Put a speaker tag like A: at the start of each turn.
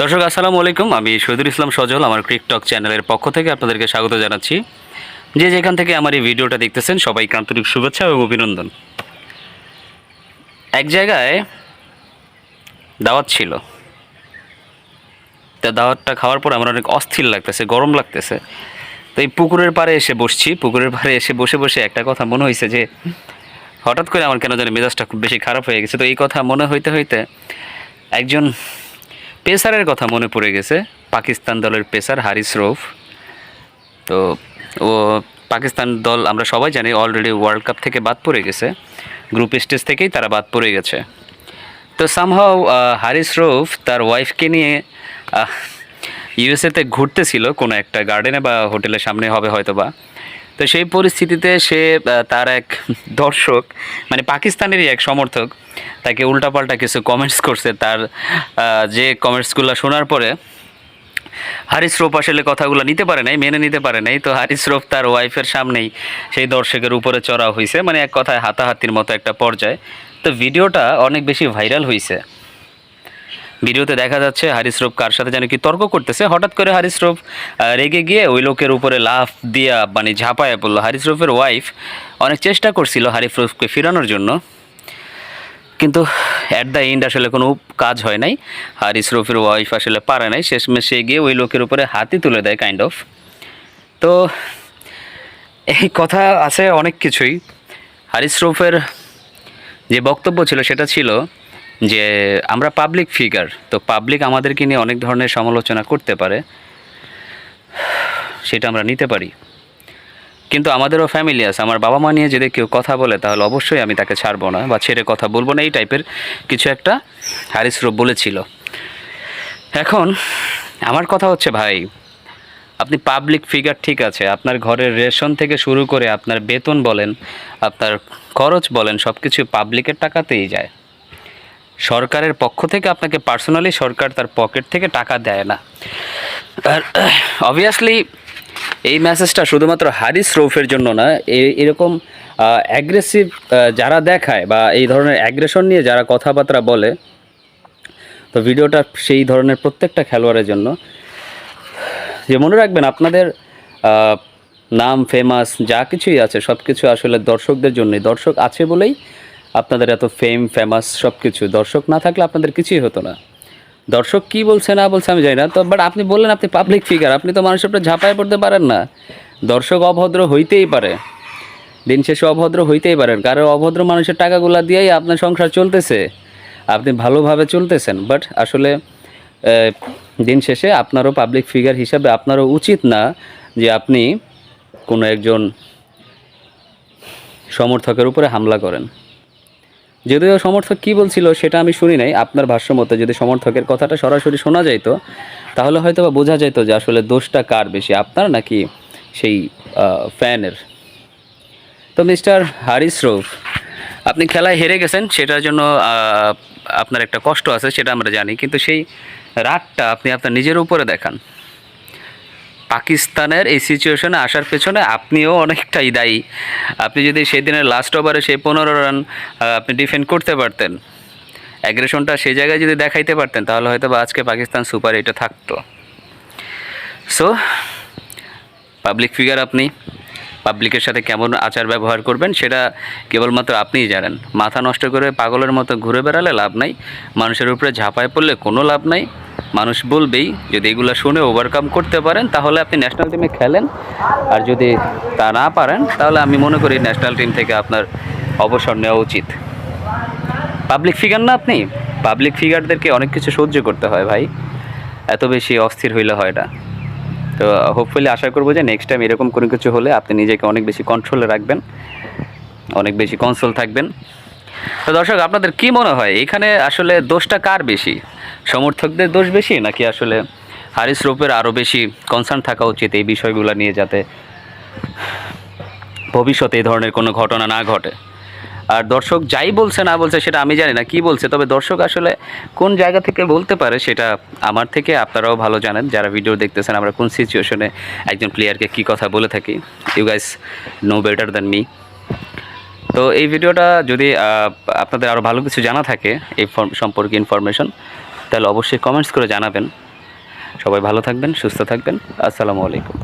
A: দর্শক, আসসালামু আলাইকুম। আমি শহীদুল ইসলাম সজল, আমার টিকটক চ্যানেলের পক্ষ থেকে আপনাদেরকে স্বাগত জানাচ্ছি। যে যেখান থেকে আমার এই ভিডিওটা দেখতেছেন, সবাইকে আন্তরিক শুভেচ্ছা এবং অভিনন্দন। এক জায়গায় দাওয়াত ছিল। তা দাওয়াতটা খাওয়ার পর আমার অনেক অস্থির লাগতেছে, গরম লাগতেছে। তো এই পুকুরের পাড়ে এসে বসছি। পুকুরের পাড়ে এসে বসে বসে একটা কথা মনে হয়েছে যে, হঠাৎ করে আমার কেন জানি মেজাজটা খুব বেশি খারাপ হয়ে গেছে। তো এই কথা মনে হইতে হইতে একজন পেসারের কথা মনে পড়ে গেছে। পাকিস্তান দলের পেসার হারিস রৌফ। তো ও পাকিস্তান দল আমরা সবাই জানি অলরেডি ওয়ার্ল্ড কাপ থেকে বাদ পড়ে গেছে। গ্রুপ স্টেজ থেকেই তারা বাদ পড়ে গেছে। তো সামহাও হারিস রৌফ তার ওয়াইফকে নিয়ে ইউএসএতে ঘুরতেছিল কোনো একটা গার্ডেনে বা হোটেলের সামনে হবে হয়তো বা তো সেই পরিস্থিতিতে সে তার এক দর্শক মানে পাকিস্তানেরই এক সমর্থক, তাকে উল্টাপাল্টা কিছু কমেন্টস করছে। তার যে কমেন্টসগুলো শোনার পরে হারিস রোপ আসলে কথাগুলো নিতে পারে নাই, মেনে নিতে পারে নাই। তো হারিস রোপ তার ওয়াইফের সামনেই সেই দর্শকের উপরে চড়া হয়েছে মানে এক কথায় হাতাহাতির মতো একটা পর্যায়ে। তো ভিডিওটা অনেক বেশি ভাইরাল হয়েছে ভিডিওতে দেখা যাচ্ছে হারিস কার সাথে যেন কি তর্ক করতেছে। হঠাৎ করে হারিস রেগে গিয়ে ওই লোকের উপরে লাফ দিয়া মানে ঝাঁপায় পড়ল। হারিস রোফের ওয়াইফ অনেক চেষ্টা করছিল হারিস রোফকে ফিরানোর জন্য। কিন্তু অ্যাট দ্য এন্ড আসলে কোনো কাজ হয় নাই। আর ওয়াইফ আসলে পারে নাই। শেষমেশে গিয়ে ওই লোকের উপরে হাতি তুলে দেয় কাইন্ড অফ তো এই কথা আছে অনেক কিছুই। হারিস যে বক্তব্য ছিল সেটা ছিল যে আমরা পাবলিক ফিগার তো পাবলিক আমাদেরকে নিয়ে অনেক ধরনের সমালোচনা করতে পারে, সেটা আমরা নিতে পারি। কিন্তু আমাদেরও ফ্যামিলি আছে, আমার বাবা মা নিয়ে যদি কেউ কথা বলে, তাহলে অবশ্যই আমি তাকে ছাড়বো না বা ছেড়ে কথা বলব না, এই টাইপের কিছু একটা হারিস রূপ বলেছিল। এখন, আমার কথা হচ্ছে ভাই, আপনি পাবলিক ফিগার ঠিক আছে, আপনার ঘরের রেশন থেকে শুরু করে আপনার বেতন বলেন, আপনার খরচ বলেন সব কিছু পাবলিকের টাকাতেই যায়। সরকারের পক্ষ থেকে আপনাকে পার্সোনালি সরকার তার পকেট থেকে টাকা দেয় না। আর অবভিয়াসলি এই মেসেজটা শুধুমাত্র হারিস রৌফের জন্য না এরকম অ্যাগ্রেসিভ যারা দেখায় বা এই ধরনের অ্যাগ্রেশন নিয়ে যারা কথাবার্তা বলে, তো ভিডিওটা সেই ধরনের প্রত্যেকটা খেলোয়াড়ের জন্য। যে মনে রাখবেন, আপনাদের নাম ফেমাস যা কিছুই আছে সব কিছু আসলে দর্শকদের জন্যই। দর্শক আছে বলেই আপনাদের এত ফেম ফেমাস সব কিছু দর্শক না থাকলে আপনাদের কিছুই হতো না। দর্শক কি বলছে, না বলছে আমি জানি না। তো বাট আপনি বললেন আপনি পাবলিক ফিগার আপনি তো মানুষের উপরে ঝাঁপায় পড়তে পারেন না। দর্শক অভদ্র হইতেই পারে। দিন শেষে অভদ্র হইতেই পারেন। কারণ অভদ্র মানুষের টাকাগুলা দিয়েই আপনার সংসার চলতেছে। আপনি ভালোভাবে চলতেছেন বাট আসলে দিন শেষে আপনারও পাবলিক ফিগার হিসাবে আপনারও উচিত না যে আপনি কোনো একজন সমর্থকের উপরে হামলা করেন। যদিও সমর্থক কি বলছিল সেটা আমি শুনি নাই, আপনার ভাষ্য মতো যদি সমর্থকের কথাটা সরাসরি শোনা যাইতো, তাহলে হয়তো বা বোঝা যেত যে আসলে দোষটা কার বেশি, আপনার নাকি সেই ফ্যানের। তো মিস্টার হারিস রৌফ আপনি খেলায় হেরে গেছেন, সেটার জন্য আপনার একটা কষ্ট আছে, সেটা আমরা জানি, কিন্তু সেই রাগটা আপনি আপনার নিজের উপরে দেখান। পাকিস্তানের এই সিচুয়েশনে আসার পেছনে আপনিও অনেকটাই দায়ী। আপনি যদি সেই দিনের লাস্ট ওভারে সেই পনেরো রান আপনি ডিফেন্ড করতে পারতেন অ্যাগ্রেশনটা সেই জায়গায় যদি দেখাইতে পারতেন, তাহলে হয়তো বা আজকে পাকিস্তান সুপার এইটে থাকতো। সো পাবলিক ফিগার আপনি পাবলিকের সাথে কেমন আচার ব্যবহার করবেন সেটা কেবলমাত্র আপনিই জানেন। মাথা নষ্ট করে পাগলের মতো ঘুরে বেড়ালে লাভ নাই, মানুষের উপরে ঝাঁপায় পড়লে কোনো লাভ নাই। মানুষ বলবেই, যদি এগুলো শুনে ওভারকাম করতে পারেন, তাহলে আপনি ন্যাশনাল টিমে খেলেন। আর যদি তা না পারেন, তাহলে আমি মনে করি ন্যাশনাল টিম থেকে আপনার অবসর নেওয়া উচিত। পাবলিক ফিগার না আপনি? পাবলিক ফিগারদেরকে অনেক কিছু সহ্য করতে হয় ভাই। এত বেশি অস্থির হইলে হয় না। তো হোপফুলি আশা করব যে নেক্সট টাইম এরকম কোনো কিছু হলে আপনি নিজেকে অনেক বেশি কন্ট্রোলে রাখবেন। অনেক বেশি কনসোল থাকবেন। তো দর্শক, আপনাদের কি মনে হয়, এখানে আসলে দোষটা কার বেশি? সমর্থকদের দোষ বেশি, নাকি আসলে হারিস রূপের আরও বেশি কনসার্ন থাকা উচিত এই বিষয়গুলো নিয়ে যাতে ভবিষ্যতে এই ধরনের কোনো ঘটনা না ঘটে? আর দর্শক যাই বলছে না বলছে সেটা আমি জানি না কি বলছে, তবে দর্শক আসলে কোন জায়গা থেকে বলতে পারে সেটা আমার থেকে আপনারাও ভালো জানেন। যারা ভিডিও দেখতেছেন, আমরা কোন সিচুয়েশনে একজন প্লেয়ারকে কি কথা বলে থাকি? You guys know better than me তো এই ভিডিওটা যদি আপনাদের আরও ভালো কিছু জানা থাকে, এই সম্পর্কে ইনফরমেশন তাহলে অবশ্যই কমেন্টস করে জানাবেন। সবাই ভালো থাকবেন, সুস্থ থাকবেন। আসসালামু আলাইকুম।